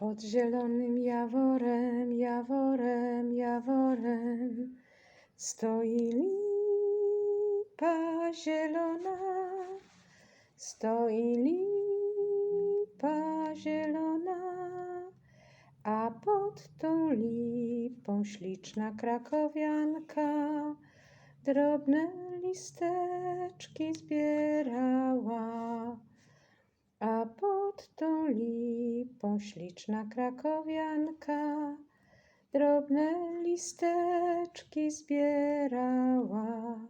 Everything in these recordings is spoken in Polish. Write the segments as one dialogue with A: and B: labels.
A: Pod zielonym jaworem, jaworem, jaworem stoi lipa zielona, stoi lipa zielona, a pod tą lipą śliczna krakowianka drobne listeczki zbierała. Śliczna krakowianka drobne listeczki zbierała.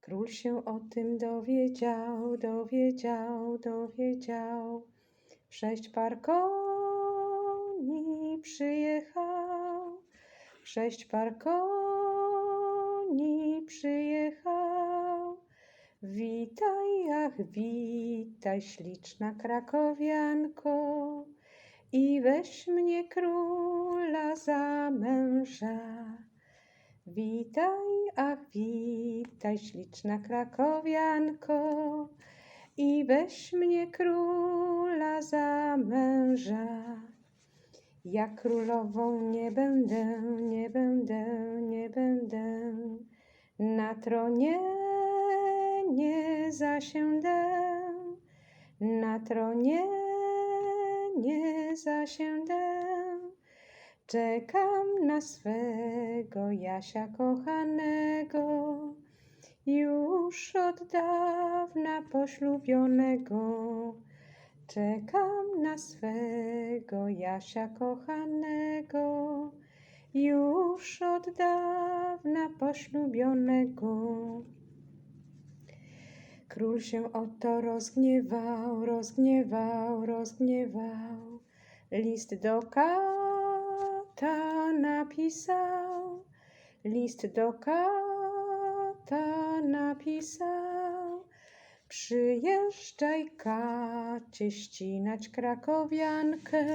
A: Król się o tym dowiedział, dowiedział, dowiedział. Sześć par koni przyjechał, sześć par koni przyjechał. Witaj, ach, witaj, śliczna krakowianko, i weź mnie króla za męża. Witaj, ach, witaj, śliczna krakowianko, i weź mnie króla za męża. Ja królową nie będę, nie będę, nie będę, na tronie nie zasiędę, na tronie nie zasiędę. Czekam na swego Jasia kochanego, już od dawna poślubionego. Czekam na swego Jasia kochanego, już od dawna poślubionego. Król się oto rozgniewał, rozgniewał, rozgniewał. List do kata napisał, list do kata napisał. Przyjeżdżaj kacie ścinać krakowiankę,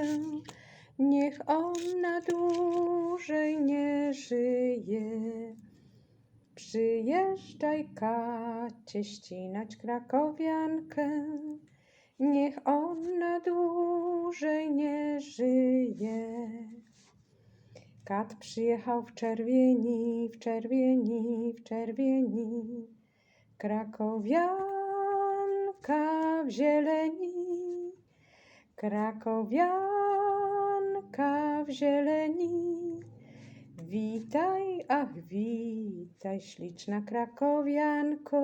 A: niech ona dłużej nie żyje. Przyjeżdżaj kacie ścinać krakowiankę, niech ona dłużej nie żyje. Kat przyjechał w czerwieni, w czerwieni, w czerwieni. Krakowianka w zieleni, krakowianka w zieleni. Witaj, ach, witaj, śliczna krakowianko,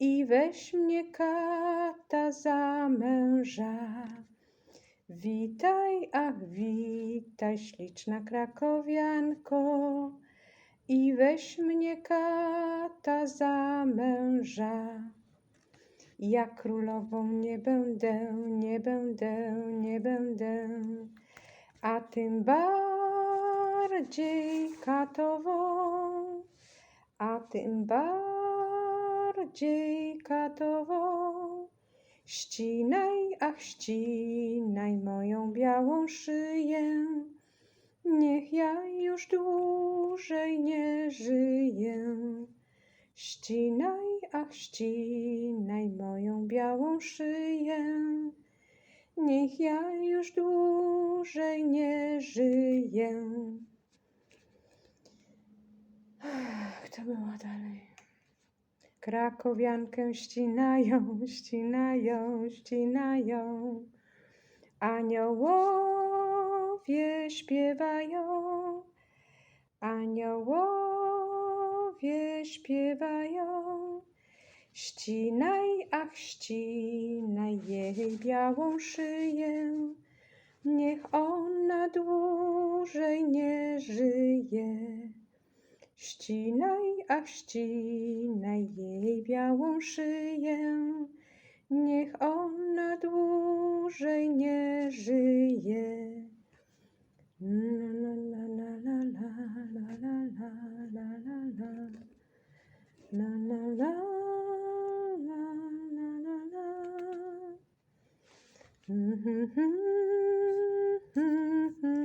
A: i weź mnie kata za męża. Witaj, ach, witaj, śliczna krakowianko, i weź mnie kata za męża. Ja królową nie będę, nie będę, nie będę, a tym bardziej katową, a tym bardziej katową. Ścinaj, ach, ścinaj moją białą szyję, niech ja już dłużej nie żyję. Ścinaj, ach, ścinaj moją białą szyję, niech ja już dłużej nie żyję. Ach, to było dalej. Krakowiankę ścinają, ścinają, ścinają. Aniołowie śpiewają, aniołowie śpiewają. Ścinaj, ach, ścinaj jej białą szyję, niech ona dłużej nie żyje. Ścinaj, ach, ścinaj jej białą szyję, niech ona dłużej nie żyje. La, la, la, la, la, la, la, la, la, la, la. La. Mhm, mhm, mhm.